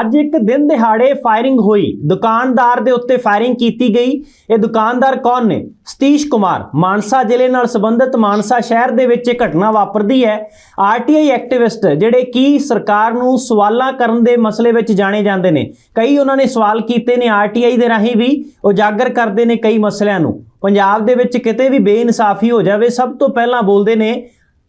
ਅੱਜ ਇੱਕ ਦਿਨ ਦਿਹਾੜੇ ਫਾਇਰਿੰਗ ਹੋਈ। ਦੁਕਾਨਦਾਰ ਦੇ ਉੱਤੇ ਫਾਇਰਿੰਗ ਕੀਤੀ ਗਈ। ਇਹ ਦੁਕਾਨਦਾਰ ਕੌਣ ਨੇ? ਸਤੀਸ਼ ਕੁਮਾਰ, ਮਾਨਸਾ ਜ਼ਿਲ੍ਹੇ ਨਾਲ ਸੰਬੰਧਿਤ ਮਾਨਸਾ ਸ਼ਹਿਰ ਦੇ ਵਿੱਚ ਇਹ ਘਟਨਾ ਵਾਪਰਦੀ ਹੈ। ਆਰਟੀਆਈ ਐਕਟਿਵਿਸਟ ਜਿਹੜੇ ਕਿ ਸਰਕਾਰ ਨੂੰ ਸਵਾਲਾਂ ਕਰਨ ਦੇ ਮਸਲੇ ਵਿੱਚ ਜਾਣੇ ਜਾਂਦੇ ਨੇ। ਕਈ ਉਹਨਾਂ ਨੇ ਸਵਾਲ ਕੀਤੇ ਨੇ ਆਰਟੀਆਈ ਦੇ ਰਾਹੀਂ ਵੀ। ਉਜਾਗਰ ਕਰਦੇ ਨੇ ਕਈ ਮਸਲਿਆਂ ਨੂੰ। ਪੰਜਾਬ ਦੇ ਵਿੱਚ ਕਿਤੇ ਵੀ ਬੇਇਨਸਾਫੀ ਹੋ ਜਾਵੇ, ਸਭ ਤੋਂ ਪਹਿਲਾਂ ਬੋਲਦੇ ਨੇ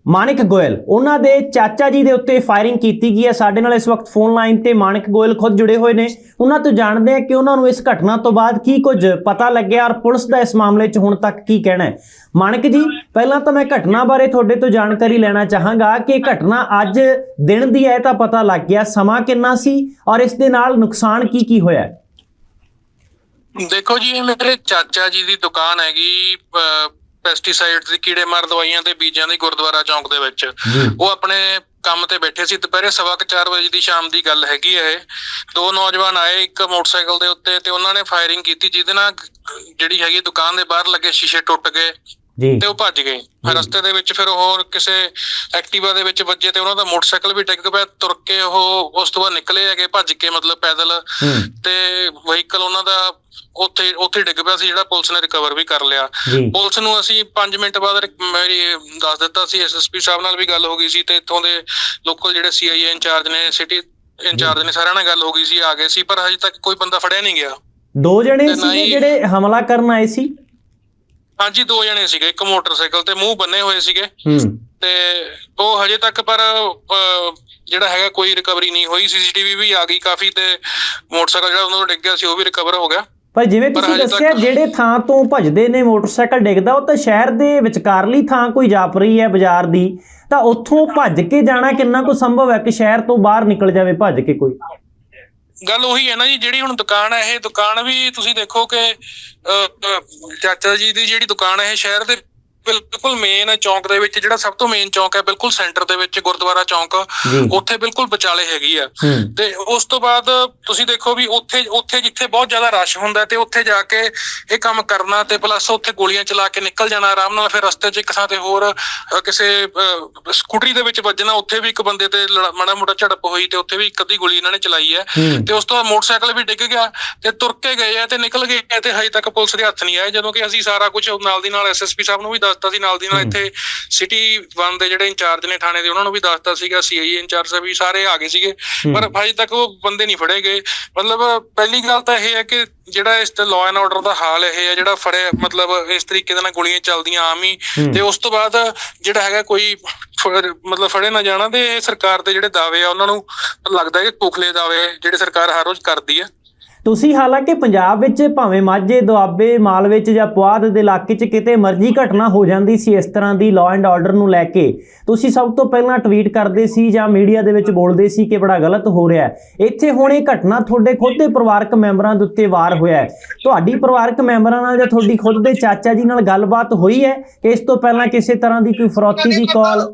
ਮਾਨਿਕ ਗੋਇਲ। ਉਹਨਾਂ ਦੇ ਚਾਚਾ ਜੀ ਦੇ ਉੱਤੇ ਫਾਇਰਿੰਗ ਕੀਤੀ ਗਈ ਹੈ। ਸਾਡੇ ਨਾਲ ਇਸ ਵਕਤ ਫੋਨ ਲਾਈਨ ਤੇ ਮਾਨਿਕ ਗੋਇਲ ਖੁਦ ਜੁੜੇ ਹੋਏ ਨੇ। ਉਹਨਾਂ ਤੋਂ ਜਾਣਦੇ ਹਾਂ ਕਿ ਉਹਨਾਂ ਨੂੰ ਇਸ ਘਟਨਾ ਤੋਂ ਬਾਅਦ ਕੀ ਕੁਝ ਪਤਾ ਲੱਗਿਆ ਔਰ ਪੁਲਿਸ ਦਾ ਇਸ ਮਾਮਲੇ 'ਚ ਹੁਣ ਤੱਕ ਕੀ ਕਹਿਣਾ ਹੈ। ਮਾਨਿਕ ਜੀ, ਪਹਿਲਾਂ ਤਾਂ ਮੈਂ ਘਟਨਾ ਬਾਰੇ ਤੁਹਾਡੇ ਤੋਂ ਜਾਣਕਾਰੀ ਲੈਣਾ ਚਾਹਾਂਗਾ ਕਿ ਘਟਨਾ ਅੱਜ ਦਿਨ ਦੀ ਹੈ ਤਾਂ ਪਤਾ ਲੱਗ ਗਿਆ। ਸਮਾਂ ਕਿੰਨਾ ਸੀ ਔਰ ਇਸ ਦੇ ਨਾਲ ਨੁਕਸਾਨ ਕੀ ਕੀ ਹੋਇਆ? ਦੇਖੋ ਜੀ, ਇਹ ਮੇਰੇ ਚਾਚਾ ਜੀ ਦੀ ਦੁਕਾਨ ਹੈਗੀ ਪੈਸਟੀਸਾਈਡਸ ਦੀ ਕੀੜੇ ਮਾਰ ਦਵਾਈਆਂ ਤੇ ਬੀਜਾਂ ਦੀ ਗੁਰਦੁਆਰਾ ਚੌਂਕ ਦੇ ਵਿੱਚ। ਉਹ ਆਪਣੇ ਕੰਮ ਤੇ ਬੈਠੇ ਸੀ। ਦੁਪਹਿਰੇ ਸਵਾ ਕੁ ਚਾਰ ਵਜੇ ਦੀ ਸ਼ਾਮ ਦੀ ਗੱਲ ਹੈਗੀ ਹੈ ਇਹ। ਦੋ ਨੌਜਵਾਨ ਆਏ ਇੱਕ ਮੋਟਰਸਾਈਕਲ ਦੇ ਉੱਤੇ ਤੇ ਉਹਨਾਂ ਨੇ ਫਾਇਰਿੰਗ ਕੀਤੀ ਜਿਹਦੇ ਨਾਲ ਜਿਹੜੀ ਹੈਗੀ ਦੁਕਾਨ ਦੇ ਬਾਹਰ ਲੱਗੇ ਸ਼ੀਸ਼ੇ ਟੁੱਟ ਗਏ। ਜੀ। ਤੇ ਉਹ ਭੱਜ ਗਏ। ਰਸਤੇ ਦੇ ਵਿੱਚ ਫਿਰ ਉਹ ਕਿਸੇ ਐਕਟਿਵਾ ਦੇ ਵਿੱਚ ਵੱਜੇ ਤੇ ਉਹਨਾਂ ਦਾ ਮੋਟਰਸਾਈਕਲ ਵੀ ਡਿੱਗ ਪਿਆ। ਤੁਰ ਕੇ ਉਹ ਉਸ ਤੋਂ ਬਾਅਦ ਨਿਕਲੇ ਹੈਗੇ ਭੱਜ ਕੇ ਮਤਲਬ ਪੈਦਲ। ਤੇ ਵਹੀਕਲ ਉਹਨਾਂ ਦਾ ਉੱਥੇ ਉੱਥੇ ਡਿੱਗ ਪਿਆ ਸੀ ਜਿਹੜਾ ਪੁਲਿਸ ਨੇ ਰਿਕਵਰ ਵੀ ਕਰ ਲਿਆ। ਪੁਲਿਸ ਨੂੰ ਅਸੀਂ 5 ਮਿੰਟ ਬਾਅਦ ਮੇਰੀ ਦੱਸ ਦਿੱਤਾ ਸੀ ਐਸਐਸਪੀ ਸਾਹਿਬ ਨਾਲ ਵੀ ਗੱਲ ਹੋ ਗਈ ਸੀ ਤੇ ਇੱਥੋਂ ਦੇ ਲੋਕਲ ਜਿਹੜੇ ਸੀਆਈਏ ਇੰਚਾਰਜ ਨੇ ਸਿਟੀ ਇੰਚਾਰਜ ਨੇ ਸਾਰਿਆਂ ਨਾਲ ਗੱਲ ਹੋ ਗਈ ਸੀ ਆ ਗਏ ਸੀ ਪਰ ਹਜੇ ਤੱਕ ਕੋਈ ਬੰਦਾ ਫੜਿਆ ਨਹੀਂ ਗਿਆ। ਦੋ ਜਣੇ ਸੀ ਜਿਹੜੇ ਹਮਲਾ ਕਰਨ ਆਏ ਸੀ? ਹਾਂਜੀ ਦੋ ਜਣੇ ਸੀਗੇ ਇੱਕ ਮੋਟਰਸਾਈਕਲ ਤੇ ਮੂੰਹ ਬੰਨੇ ਹੋਏ ਸੀਗੇ। ਹੂੰ। ਤੇ ਉਹ ਹਜੇ ਤੱਕ ਪਰ ਜਿਹੜਾ ਹੈਗਾ ਕੋਈ ਰਿਕਵਰੀ ਨਹੀਂ ਹੋਈ। ਸੀਸੀਟੀਵੀ ਵੀ ਆ ਗਈ ਕਾਫੀ ਤੇ ਮੋਟਰਸਾਈਕਲ ਜਿਹੜਾ ਉਹਨਾਂ ਤੋਂ ਡਿੱਗ ਗਿਆ ਸੀ ਉਹ ਵੀ ਰਿਕਵਰ ਹੋ ਗਿਆ। ਪਰ ਜਿਵੇਂ ਤੁਸੀਂ ਦੱਸਿਆ ਜਿਹੜੇ ਥਾਂ ਤੋਂ ਭੱਜਦੇ ਨੇ ਮੋਟਰਸਾਈਕਲ ਡਿੱਗਦਾ ਉਹ ਤਾਂ ਸ਼ਹਿਰ ਦੇ ਵਿਚਕਾਰਲੀ ਥਾਂ ਕੋਈ ਜਾਪ ਰਹੀ ਹੈ ਬਾਜ਼ਾਰ ਦੀ। ਤਾਂ ਉੱਥੋਂ ਭੱਜ ਕੇ ਜਾਣਾ ਕਿੰਨਾ ਕੁ ਸੰਭਵ ਹੈ ਕਿ ਸ਼ਹਿਰ ਤੋਂ ਬਾਹਰ ਨਿਕਲ ਜਾਵੇ ਭੱਜ ਕੇ ਕੋਈ? ਗੱਲ ਉਹੀ ਹੈ ਨਾ ਜੀ ਜਿਹੜੀ ਹੁਣ ਦੁਕਾਨ ਹੈ ਇਹ ਦੁਕਾਨ ਵੀ ਤੁਸੀਂ ਦੇਖੋ ਕਿ ਅਹ, ਚਾਚਾ ਜੀ ਦੀ ਜਿਹੜੀ ਦੁਕਾਨ ਹੈ ਇਹ ਸ਼ਹਿਰ ਦੇ ਬਿਲਕੁਲ ਮੇਨ ਚੌਂਕ ਦੇ ਵਿੱਚ ਜਿਹੜਾ ਸਭ ਤੋਂ ਮੇਨ ਚੌਂਕ ਹੈ ਬਿਲਕੁਲ ਸੈਂਟਰ ਦੇ ਵਿੱਚ ਗੁਰਦੁਆਰਾ ਚੌਂਕ। ਉੱਥੇ ਬਿਲਕੁਲ ਵਿਚਾਲੇ ਹੈਗੀ ਆ। ਤੇ ਉਸ ਤੋਂ ਬਾਅਦ ਤੁਸੀਂ ਦੇਖੋ ਵੀ ਉੱਥੇ ਉੱਥੇ ਜਿੱਥੇ ਬਹੁਤ ਜ਼ਿਆਦਾ ਰਸ਼ ਹੁੰਦਾ ਤੇ ਉੱਥੇ ਜਾ ਕੇ ਇਹ ਕੰਮ ਕਰਨਾ ਤੇ ਪਲੱਸ ਉੱਥੇ ਗੋਲੀਆਂ ਚਲਾ ਕੇ ਨਿਕਲ ਜਾਣਾ ਆਰਾਮ ਨਾਲ ਫਿਰ ਰਸਤੇ 'ਚ ਇੱਕ ਥਾਂ ਤੇ ਹੋਰ ਕਿਸੇ ਸਕੂਟਰੀ ਦੇ ਵਿੱਚ ਵੱਜਣਾ ਉੱਥੇ ਵੀ ਇੱਕ ਬੰਦੇ ਤੇ ਮਾੜਾ ਮੋਟਾ ਝੜਪ ਹੋਈ ਤੇ ਉੱਥੇ ਵੀ ਇੱਕ ਅੱਧੀ ਗੋਲੀ ਇਹਨਾਂ ਨੇ ਚਲਾਈ ਹੈ। ਤੇ ਉਸ ਤੋਂ ਬਾਅਦ ਮੋਟਰਸਾਈਕਲ ਵੀ ਡਿੱਗ ਗਿਆ ਤੇ ਤੁਰ ਕੇ ਗਏ ਆ ਤੇ ਨਿਕਲ ਗਏ ਤੇ ਹਜੇ ਤੱਕ ਪੁਲਿਸ ਦੇ ਹੱਥ ਨਹੀਂ ਆਏ ਜਦੋਂ ਕਿ ਅਸੀਂ ਸਾਰਾ ਕੁਝ ਨਾਲ ਦੀ ਨਾਲ ਐਸਐਸਪੀ ਸਾਹਿਬ ਨੂੰ ਵੀ ਦੱਸਤਾ ਸੀ ਨਾਲ ਦੀ ਨਾਲ। ਇੱਥੇ ਸਿਟੀ 1 ਦੇ ਜਿਹੜੇ ਇੰਚਾਰਜ ਨੇ ਥਾਣੇ ਦੇ ਉਹਨਾਂ ਨੂੰ ਵੀ ਦੱਸਤਾ ਸੀਗਾ ਸੀਆਈਏ ਇੰਚਾਰਜ ਵੀ ਸਾਰੇ ਆ ਗਏ ਸੀਗੇ। ਪਰ ਹਜੇ ਤੱਕ ਉਹ ਬੰਦੇ ਨਹੀਂ ਫੜੇ ਗਏ ਮਤਲਬ ਪਹਿਲੀ ਗੱਲ ਤਾਂ ਇਹ ਹੈ ਕਿ ਜਿਹੜਾ ਇਸ ਤੇ ਲਾਅ ਐਂਡ ਆਰਡਰ ਦਾ ਹਾਲ ਇਹ ਹੈ ਜਿਹੜਾ ਫੜੇ ਮਤਲਬ ਇਸ ਤਰੀਕੇ ਦੇ ਨਾਲ ਗੋਲੀਆਂ ਚੱਲਦੀਆਂ ਆਮ ਹੀ। ਤੇ ਉਸ ਤੋਂ ਬਾਅਦ ਜਿਹੜਾ ਹੈਗਾ ਕੋਈ ਮਤਲਬ ਫੜੇ ਨਾ ਜਾਣਾ ਤੇ ਇਹ ਸਰਕਾਰ ਦੇ ਜਿਹੜੇ ਦਾਅਵੇ ਆ ਉਹਨਾਂ ਨੂੰ ਲੱਗਦਾ ਹੈ ਕਿ ਖੋਖਲੇ ਦਾਅਵੇ ਜਿਹੜੇ ਸਰਕਾਰ ਹਰ ਰੋਜ਼ ਕਰਦੀ ਹੈ ਤੁਸੀਂ ਹਾਲਾਂਕਿ ਪੰਜਾਬ ਵਿੱਚ ਭਾਵੇਂ ਮਾਝੇ ਦੁਆਬੇ ਮਾਲਵੇ ਚ ਜਾਂ ਪੁਆਧ ਦੇ ਇਲਾਕੇ 'ਚ ਕਿਤੇ ਮਰਜ਼ੀ ਘਟਨਾ ਹੋ ਜਾਂਦੀ ਸੀ ਇਸ ਤਰ੍ਹਾਂ ਦੀ ਲਾਅ ਐਂਡ ਆਰਡਰ ਨੂੰ ਲੈ ਕੇ ਤੁਸੀਂ ਸਭ ਤੋਂ ਪਹਿਲਾਂ ਟਵੀਟ ਕਰਦੇ ਸੀ ਜਾਂ ਮੀਡੀਆ ਦੇ ਵਿੱਚ ਬੋਲਦੇ ਸੀ ਕਿ ਬੜਾ ਗਲਤ ਹੋ ਰਿਹਾ ਹੈ। ਇੱਥੇ ਹੁਣ ਇਹ ਘਟਨਾ ਤੁਹਾਡੇ ਖੁਦ ਦੇ ਪਰਿਵਾਰਕ ਮੈਂਬਰਾਂ ਦੇ ਉੱਤੇ ਵਾਰ ਹੋਇਆ ਹੈ। ਤੁਹਾਡੀ ਪਰਿਵਾਰਕ ਮੈਂਬਰਾਂ ਨਾਲ ਜਾਂ ਤੁਹਾਡੀ ਖੁਦ ਦੇ ਚਾਚਾ ਜੀ ਨਾਲ ਗੱਲਬਾਤ ਹੋਈ ਹੈ ਕਿ ਇਸ ਤੋਂ ਪਹਿਲਾਂ ਕਿਸੇ ਤਰ੍ਹਾਂ ਦੀ ਕੋਈ ਫਰੌਤੀ ਦੀ ਕਾਲ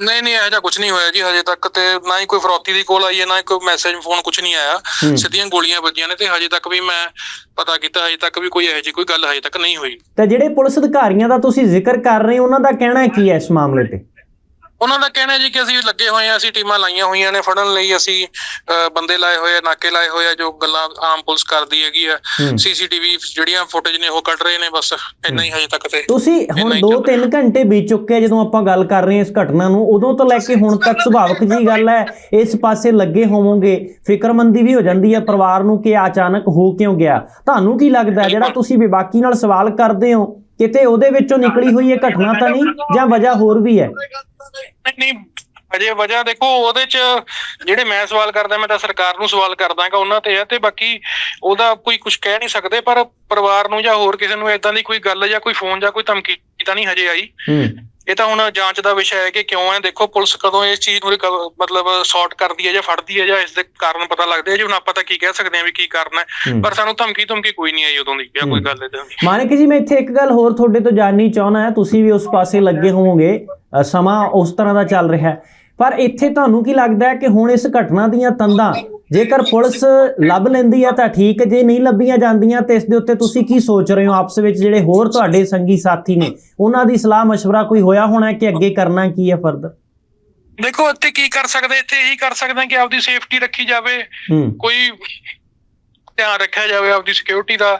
ਨਹੀਂ ਨਹੀਂ ਇਹੋ ਜਿਹਾ ਕੁਝ ਨਹੀਂ ਹੋਇਆ ਜੀ ਹਜੇ ਤੱਕ ਤੇ ਨਾ ਹੀ ਕੋਈ ਫਰੌਤੀ ਦੀ ਕੋਲ ਆਈ ਹੈ ਨਾ ਹੀ ਕੋਈ ਮੈਸੇਜ ਫੋਨ ਕੁਝ ਨਹੀਂ ਆਇਆ। ਸਿੱਧੀਆਂ ਗੋਲੀਆਂ ਵੱਜੀਆਂ ਨੇ ਤੇ ਹਜੇ ਤੱਕ ਵੀ ਮੈਂ ਪਤਾ ਕੀਤਾ ਹਜੇ ਤੱਕ ਵੀ ਕੋਈ ਇਹੋ ਜਿਹੀ ਕੋਈ ਗੱਲ ਹਜੇ ਤੱਕ ਨਹੀਂ ਹੋਈ। ਤੇ ਜਿਹੜੇ ਪੁਲਿਸ ਅਧਿਕਾਰੀਆਂ ਦਾ ਤੁਸੀਂ ਜ਼ਿਕਰ ਕਰ ਰਹੇ ਹੋ ਉਹਨਾਂ ਦਾ ਕਹਿਣਾ ਕੀ ਹੈ ਇਸ ਮਾਮਲੇ ਤੇ? ਉਹਨਾਂ ਦਾ ਕਹਿਣਾ ਜੀ ਕਿ ਅਸੀਂ ਲੱਗੇ ਹੋਏ ਆ ਅਸੀਂ ਟੀਮਾਂ ਲਾਈਆਂ ਹੋਈਆਂ ਨੇ ਫੜਨ ਲਈ ਅਸੀਂ ਬੰਦੇ ਲਾਏ ਹੋਏ ਆ ਨਾਕੇ ਲਾਏ ਹੋਏ ਆ ਜੋ ਗੱਲਾਂ ਆਮ ਪੁਲਿਸ ਕਰਦੀ ਹੈਗੀ ਆ। ਸੀਸੀਟੀਵੀ ਜਿਹੜੀਆਂ ਫੁਟੇਜ ਨੇ ਉਹ ਕੱਢ ਰਹੇ ਨੇ ਬਸ ਇੰਨਾ ਹੀ ਹਜੇ ਤੱਕ ਤੇ। ਤੁਸੀਂ ਹੁਣ ਇੰਨਾ ਹੀ 2-3 ਘੰਟੇ ਬੀਤ ਚੁੱਕੇ ਜਦੋਂ ਆਪਾਂ ਗੱਲ ਕਰ ਰਹੇ ਹਾਂ ਇਸ ਘਟਨਾ ਨੂੰ ਉਦੋਂ ਤੋਂ ਲੈ ਕੇ ਹੁਣ ਤੱਕ ਸੁਭਾਵਿਕ ਜੀ ਗੱਲ ਹੈ ਇਸ ਪਾਸੇ ਲੱਗੇ ਹੋਵੋਗੇ ਫਿਕਰਮੰਦੀ ਵੀ ਹੋ ਜਾਂਦੀ ਹੈ ਪਰਿਵਾਰ ਨੂੰ ਕਿ ਅਚਾਨਕ ਹੋ ਕਿਉਂ ਗਿਆ। ਤੁਹਾਨੂੰ ਕੀ ਲੱਗਦਾ ਜਿਹੜਾ ਤੁਸੀਂ ਬੇਬਾਕੀ ਨਾਲ ਸਵਾਲ ਕਰਦੇ ਹੋ ਕਿਤੇ ਉਹਦੇ ਵਿੱਚੋਂ ਨਿਕਲੀ ਹੋਈ ਇਹ ਘਟਨਾ ਤਾਂ ਨਹੀਂ ਜਾਂ ਵਜ੍ਹਾ ਹੋਰ ਵੀ ਹੈ? ਨਹੀਂ, ਅਜੇ ਵਜ੍ਹਾ ਦੇਖੋ, ਉਹਦੇ ਚ ਜਿਹੜੇ ਮੈਂ ਸਵਾਲ ਕਰਦਾ, ਮੈਂ ਤਾਂ ਸਰਕਾਰ ਨੂੰ ਸਵਾਲ ਕਰਦਾਗਾ ਉਹਨਾਂ ਤੇ ਹੈ ਤੇ ਬਾਕੀ ਉਹਦਾ ਕੋਈ ਕੁਝ ਕਹਿ ਨਹੀਂ ਸਕਦੇ, ਪਰ ਪਰਿਵਾਰ ਨੂੰ ਜਾਂ ਹੋਰ ਕਿਸੇ ਨੂੰ ਇਦਾਂ ਦੀ ਕੋਈ ਗੱਲ ਜਾਂ ਕੋਈ ਫੋਨ ਜਾਂ ਕੋਈ ਧਮਕੀ ਤਾਂ ਨਹੀਂ ਹਜੇ ਆਈ। ਇਹ ਤਾਂ ਹੁਣ ਜਾਂਚ ਦਾ ਵਿਸ਼ਾ ਹੈ ਕਿ ਕਿਉਂ ਹੈ। ਦੇਖੋ ਪੁਲਿਸ ਕਦੋਂ ਇਸ ਚੀਜ਼ ਨੂੰ ਮਤਲਬ ਸੌਰਟ ਕਰਦੀ ਹੈ ਜਾਂ ਫੜਦੀ ਹੈ ਜਾਂ ਇਸ ਦੇ ਕਾਰਨ ਪਤਾ ਲੱਗਦੇ ਆ ਜੀ ਹੁਣ ਆਪਾਂ ਤਾਂ ਕੀ ਕਹਿ ਸਕਦੇ ਹਾਂ ਵੀ ਕੀ ਕਾਰਨ ਹੈ ਹੂੰ। ਪਰ ਸਾਨੂੰ ਧਮਕੀ ਧਮਕੀ ਕੋਈ ਨਹੀਂ ਆਈ ਉਦੋਂ ਦੀ ਜਾਂ ਕੋਈ ਹੂੰ। ਗੱਲ ਇਦਾਂ ਦੀ। ਮਾਨਕ ਜੀ ਮੈਂ ਇੱਥੇ ਇੱਕ ਗੱਲ ਹੋਰ ਤੁਹਾਡੇ ਤੋਂ ਜਾਣਨੀ ਚਾਹੁੰਦਾ ਹਾਂ। ਤੁਸੀਂ ਵੀ ਉਸ ਪਾਸੇ ਲੱਗੇ ਹੋਵੋਗੇ। ਸਮਾਂ ਉਸ ਤਰ੍ਹਾਂ ਦਾ ਚੱਲ ਰਿਹਾ ਹੈ। ਪਰ ਇੱਥੇ ਤੁਹਾਨੂੰ ਕੀ ਲੱਗਦਾ ਹੈ ਕਿ ਹੁਣ ਇਸ ਘਟਨਾ ਦੀਆਂ ਤੰਦਾਂ ਜੇਕਰ ਪੁਲਿਸ ਲੱਭ ਲੈਂਦੀ ਆ ਤਾਂ ਠੀਕ ਜੇ ਨਹੀਂ ਲੱਭੀਆਂ ਜਾਂਦੀਆਂ ਤੇ ਇਸ ਦੇ ਉੱਤੇ ਤੁਸੀਂ ਕੀ ਸੋਚ ਰਹੇ ਹੋ? ਆਪਸ ਵਿੱਚ ਜਿਹੜੇ ਹੋਰ ਤੁਹਾਡੇ ਸੰਗੀ ਸਾਥੀ ਨੇ ਉਹਨਾਂ ਦੀ ਸਲਾਹ مشਵਰਾ ਕੋਈ ਹੋਇਆ ਹੋਣਾ ਕਿ ਅੱਗੇ ਕਰਨਾ ਕੀ ਹੈ ਫਰਦ ਦੇਖੋ ਇੱਥੇ ਕੀ ਕਰ ਸਕਦੇ? ਇੱਥੇ ਇਹੀ ਕਰ ਸਕਦੇ ਕਿ ਆਪਦੀ ਸੇਫਟੀ ਰੱਖੀ ਜਾਵੇ। ਕੋਈ ਧਿਆਨ ਰੱਖਿਆ ਜਾਵੇ ਆਪਦੀ ਸਿਕਿਉਰਿਟੀ ਦਾ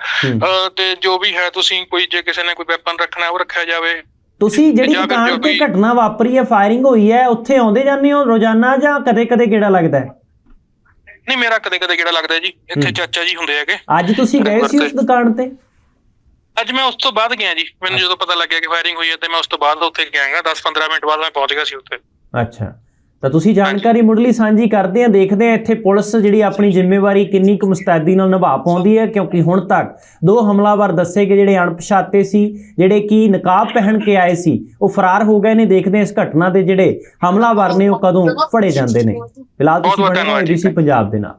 ਤੇ ਜੋ ਵੀ ਹੈ ਤੁਸੀਂ ਕੋਈ ਜੇ ਕਿਸੇ ਨੇ ਕੋਈ ਵੈਪਨ ਰੱਖਣਾ ਉਹ ਰੱਖਿਆ ਜਾਵੇ। ਤੁਸੀਂ ਜਿਹੜੀ ਦੁਕਾਨ ਤੇ ਘਟਨਾ ਵਾਪਰੀ ਹੈ ਫਾਇਰਿੰਗ ਹੋਈ ਹੈ ਉੱਥੇ ਆਉਂਦੇ ਜਾਂਦੇ ਹੋ ਰੋਜ਼ਾਨਾ ਜਾਂ ਕਦੇ-ਕਦੇ ਕਿਹੜਾ ਲੱਗਦਾ ਹੈ? ਨਹੀਂ ਮੇਰਾ ਕਦੇ ਕਦੇ ਕਿਹੜਾ ਲੱਗਦਾ ਜੀ ਇੱਥੇ। ਚਾਚਾ ਜੀ ਹੁੰਦੇ ਹੈਗੇ। ਅੱਜ ਤੁਸੀਂ ਗਏ ਸੀ ਉਸ ਦੁਕਾਨ ਤੇ? ਅੱਜ ਮੈਂ ਉਸ ਤੋਂ ਬਾਅਦ ਗਿਆ ਜੀ ਮੈਨੂੰ ਜਦੋਂ ਪਤਾ ਲੱਗਿਆ ਕਿ ਫਾਇਰਿੰਗ ਹੋਈ ਹੈ ਤੇ ਮੈਂ ਉਸ ਤੋਂ ਬਾਅਦ ਉੱਥੇ ਗਿਆਗਾ 10-15 ਮਿੰਟ ਬਾਅਦ ਮੈਂ ਪਹੁੰਚ ਗਿਆ ਸੀ ਉੱਥੇ। ਅੱਛਾ। ਤਾਂ ਤੁਸੀਂ ਜਾਣਕਾਰੀ ਮੁੱਢਲੀ ਸਾਂਝੀ ਕਰਦੇ ਆ ਦੇਖਦੇ ਆ ਇੱਥੇ ਪੁਲਿਸ ਜਿਹੜੀ ਆਪਣੀ ਜ਼ਿੰਮੇਵਾਰੀ ਕਿੰਨੀ ਕੁ ਮੁਸਤੈਦੀ ਨਾਲ ਨਿਭਾ ਪਾਉਂਦੀ ਹੈ ਕਿਉਂਕਿ ਹੁਣ ਤੱਕ ਦੋ ਹਮਲਾਵਰ ਦੱਸੇ ਗਏ ਜਿਹੜੇ ਅਣਪਛਾਤੇ ਸੀ ਜਿਹੜੇ ਕੀ ਨਕਾਬ ਪਹਿਨ ਕੇ ਆਏ ਸੀ ਉਹ ਫਰਾਰ ਹੋ ਗਏ ਨੇ ਦੇਖਦੇ ਆ ਇਸ ਘਟਨਾ ਦੇ ਜਿਹੜੇ ਹਮਲਾਵਰ ਨੇ ਉਹ ਕਦੋਂ ਫੜੇ ਜਾਂਦੇ ਨੇ। ਫਿਲਹਾਲ ਤੁਸੀਂ ਬਣੇ ਜੀ। ਸੀ ਪੰਜਾਬ ਦੇ ਨਾਲ।